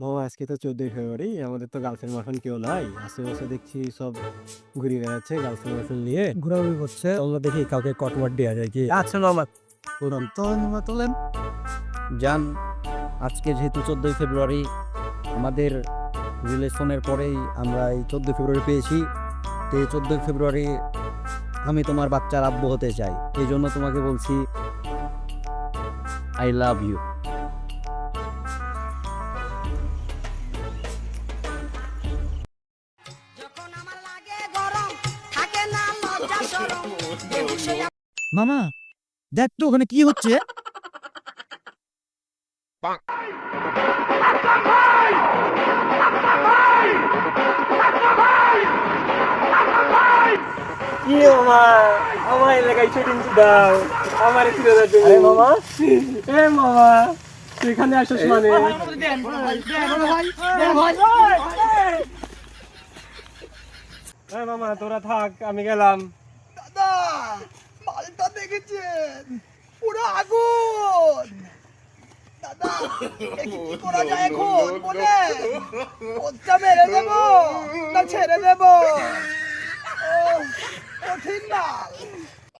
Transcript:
মামা আজকে তো চোদ্দই ফেব্রুয়ারি আমাদের তো গার্লফ্রেন্ড বয়ফ্রেন্ড কেউ নাই। আশেপাশে দেখছি সব ঘুরে বেড়াচ্ছে গার্লফ্রেন্ড বয়ফ্রেন্ড নিয়ে। ঘোরাঘুরি করছে। আমরা দেখি কাউকে কটওয়ার্ড দেওয়া যায় কি? আচ্ছা মামা পুরন তো মামা তোলেন জান আজকে যেহেতু চোদ্দোই ফেব্রুয়ারি আমাদের রিলেশনের পরেই আমরা এই চোদ্দোই ফেব্রুয়ারি পেয়েছি। তো এই চোদ্দোই ফেব্রুয়ারি আমি তোমার বাচ্চার আব্বু হতে চাই। এই জন্য তোমাকে বলছি আই লাভ ইউ মামা দেখ তো ওখানে কি হচ্ছে কি মামা আমার এলাকায় শুটিং দাও আমার ফিরে আরে মামা এ মামা তুই এখানে আসিস মানে মামা তোরা থাক, আমি গেলাম। দাদা, মালটা দেখেছেন? পুরো আগুন। দাদা কি করা যায় এখন? বলে ওটা মেরে দেবো, না ছেড়ে দেবো। কঠিন না